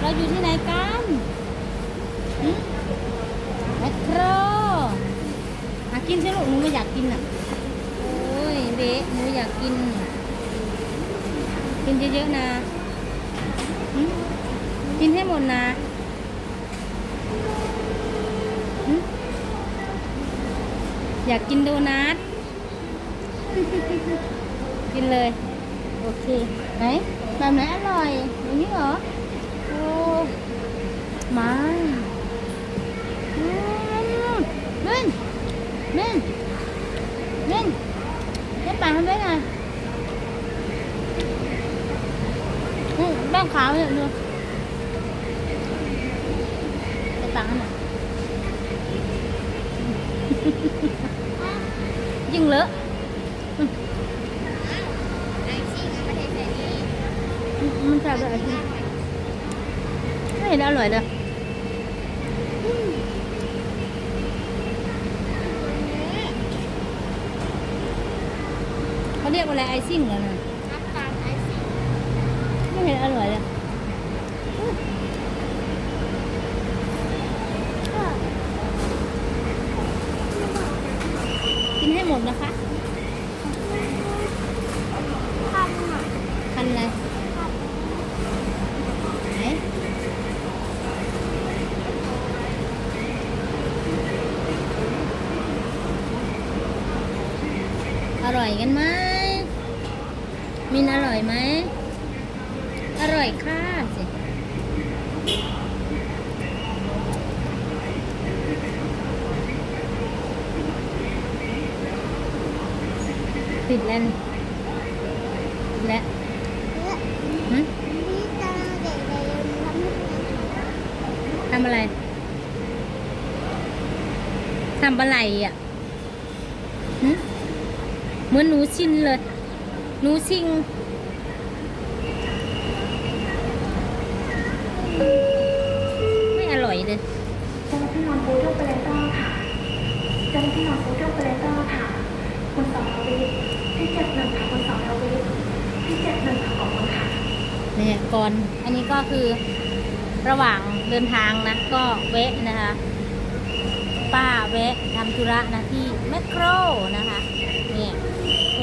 เราอยู่ที่ไหนกันหึแมคโครอากินใช่ลูกหนูไม่อยากกินอะ โอ้ยเบะหนูอยากกิน กินเยอะๆนะ กินให้หมดนะอยากกินโดนัท กินเลย โอเค ไหนแบบไหนอร่อยอย่างนี้เหรอ มาอืมเม่นเม่นเม่นเล่นปลาทำได้ไงอืมแป้งขาวเนี่ยดูเล่นปากให้หน่อยยิ่งเลอะมันจะแบบไม่เห็นอร่อยเลย เขาเรียกว่าอะไรไอซิ่งเหรอนะน้ำตาลไอซิ่งไม่เห็นอร่อยเลยกินให้หมดนะคะพันอะคันอะไรไหนอร่อยกันไหม มินอร่อยไหม อร่อยค่ะสิปิดแล้วนี่ปิดแล้วหึนี่ตาเด็กๆยังทำอะไร ทำอะไรอะเหมือนหนูชินเลย หนูชิง ไม่อร่อยเลยเจ้าหน้าที่นอนฟูดออเปอเรเตอร์ค่ะเจ้าหน้าที่นอนฟูดออเปอเรเตอร์ค่ะ คุณสองรวิทย์ที่เจ็ดหนึ่งค่ะคุณสองรวิทย์ที่เจ็ดหนึ่งค่ะขอบคุณค่ะเนี่ยก่อนอันนี้ก็คือระหว่างเดินทางนะ ก็แวะนะคะ ป้าแวะทำธุระนะที่แมคโครนะคะเนี่ยค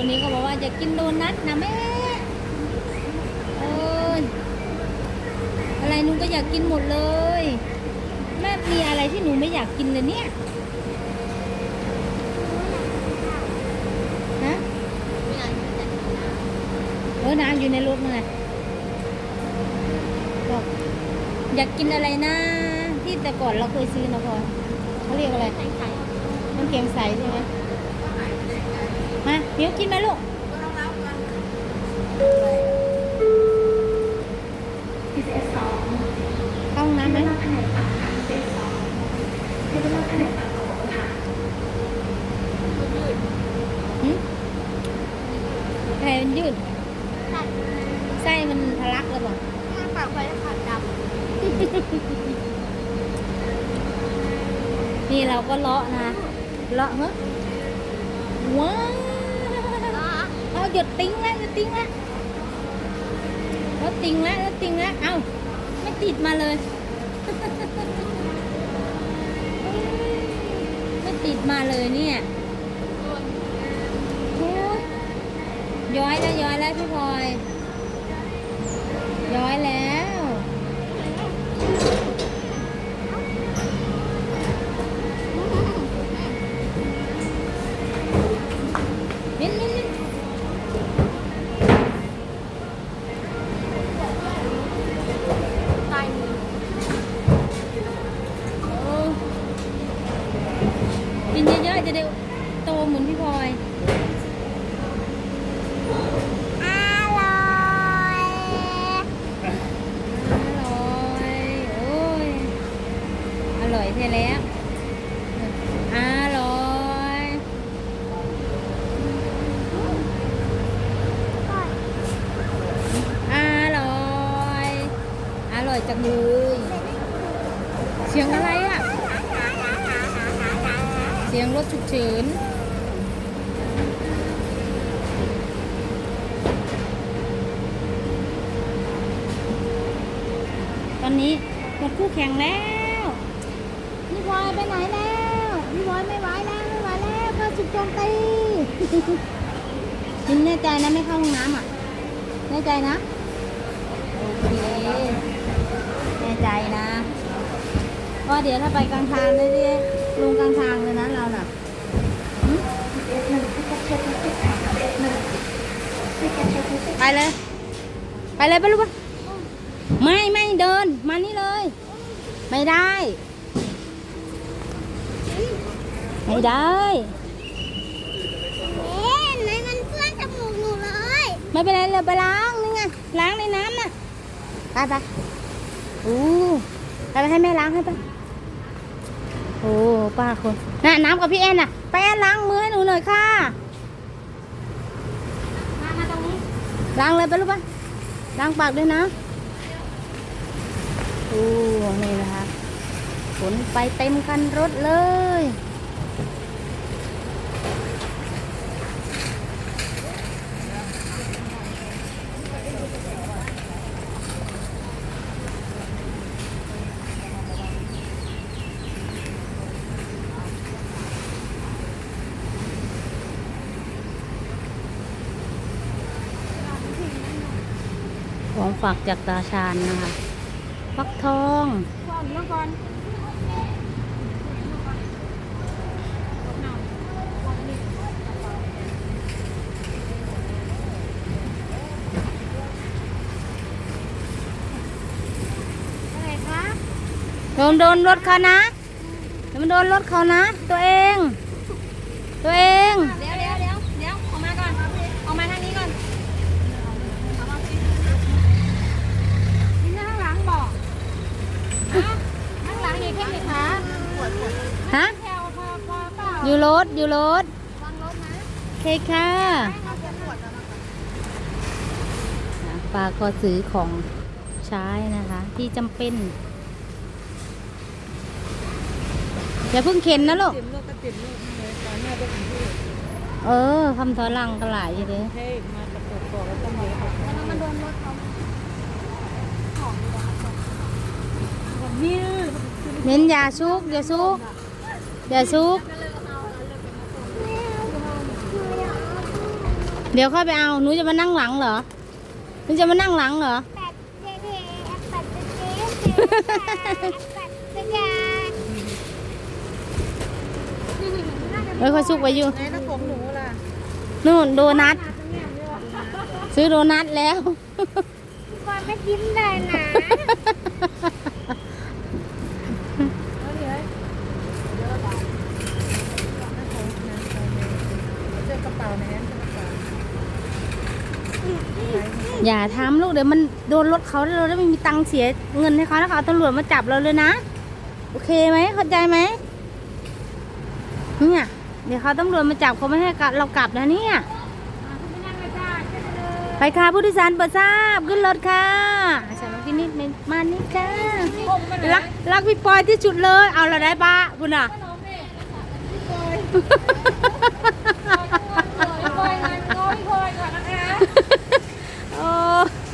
นนี้ก็บอกว่าจะกินโดนัทนะแม่เอ้ยอะไรหนูก็อยากกินหมดเลย แม่มีอะไรที่หนูไม่อยากกินเลยเนี่ยฮะไม่อยากกินแต่เออน้ำอยู่ในรถนั่นไงบอกอยากกินอะไรนะ ที่แต่ก่อนเราเคยซื้อนะพอยเขาเรียกอะไรน้ำเค็มใสใช่ไหม มาเดี๋ยวกินไหมลูก PCS สองเข้าห้องน้ำไหมที่เป็นแผนกผักค่ะ PCS สองที่เป็นแผนกผักขอบคุณค่ะหึแผลมันยืดตัดไส้มันทะลักแล้วบ่หน้าปากไว้ขาดดนี่เราก็เลาะนะ เลาะเฮ้ว้าวำนะเอา หยุดติ้งแล้วหยุดติ้งแล้วแล้วติ้งแล้วแล้วติ้งแล้วเอาไม่ติดมาเลย ไม่ติดมาเลยเนี่ยโอ้ยย้อยแล้วย้อยแล้วพี่พลอย ย้อยแล้ว อยจังเลย เสียงอะไรอะ เสียงรถฉุกเฉินไปอนนี้หมดคู่แข่งแล้วพี่บอยไปไหนแล้วพี่บอยไม่ไหวแล้วไม่ไหวแล้วเข้าจุดโจมตียินแน่ใจนะไม่เข้าห้องน้ำอะแน่ใจนะโอเคแน่ ใจนะเพราะเดี๋ยวถ้าไปกลางทางได้ดิลงกลางทางเลยนะเราน่ะหึเอสหนึ่งที่จะเช็คที่ค่ะเอสหนึ่งที่จะเช็คที่ไปเลย ไปเลยไปลูกปะไม่ไม่เดิน มานี่เลย ไม่ได้ ไม่ได้เอ๊ะไหนมันเปื้อนจมูกหนูเลย ไม่เป็นไรเลยไปล้างนี่ไงล้างในน้ำน่ะ ไปไป อู้ไปไปให้แม่ล้างให้ไปโอ้ป้าคนน่ะน้ำกับพี่แอนน่ะไปแอนล้างมือให้หนูหน่อยค่ะมามาตรงนี้ล้างเลยไปลูกไปล้างปากด้วยนะโอ้นี่นะคะขนไปเต็มกันรถเลย ของฝากจากตาชานนะคะฟักทองก่อนมาก่อนอะไรคะโดนโดนรถเขานะมันโดนรถเขานะ ตัวเอง ตัวเอง เดี๋ยวเดี๋ยวเดี๋ยวเดี๋ยวออกมาก่อนออกมาทางนี้ก่อนนี่ข้างหลังบอกอ้าวข้างหลังนี่แค่ไหนคะปวดปวด ฮะ อยู่รถ อยู่รถโอเคค่ะให้เราปวดแล้วนะอะป้าก็ซื้อของใช้นะคะ ที่จำเป็น อย่าเพิ่งเข็นนะลูก เออคำถอยหลังก็หลายอยู่เด้ให้มาประกอบก่อนแล้วก็มเอาแล้วมันโดนรถเขาแบบนี้เน้นอย่าซุกยาซุก อย่าซุก เดี๋ยวค่อยไปเอา หนูจะมานั่งหลังเหรอ หนูจะมานั่งหลังเหรอแปดเจเจแปดเจเจแปดเจเจเอ้ยค่อยซุกไปอยู่ไหนน้ำของหนูล่ะนู่นโดนัท ซื้อโดนัทแล้วก่อนไม่ยิ้มเลยนะ เจอกระเป๋าในนั้นเจอกระเป๋า อย่าทำลูกเดี๋ยวมันโดนรถเขาเราได้ไม่มีตังค์เสียเงินให้เขาแล้วเขาตำรวจมาจับเราเลยนะ โอเคไหมเข้าใจไหมเนี่ยเดี๋ยวเขาตำรวจมาจับเขาไม่ให้เรากลับนะเนี่ยไปค่ะผู้โดยสารเปิดทราบขึ้นรถค่ะสำหรับพี่นิดมานี่ค่ะรักรักพี่ปอยที่สุดเลย เอาเราได้ปะคุณอะ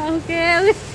โ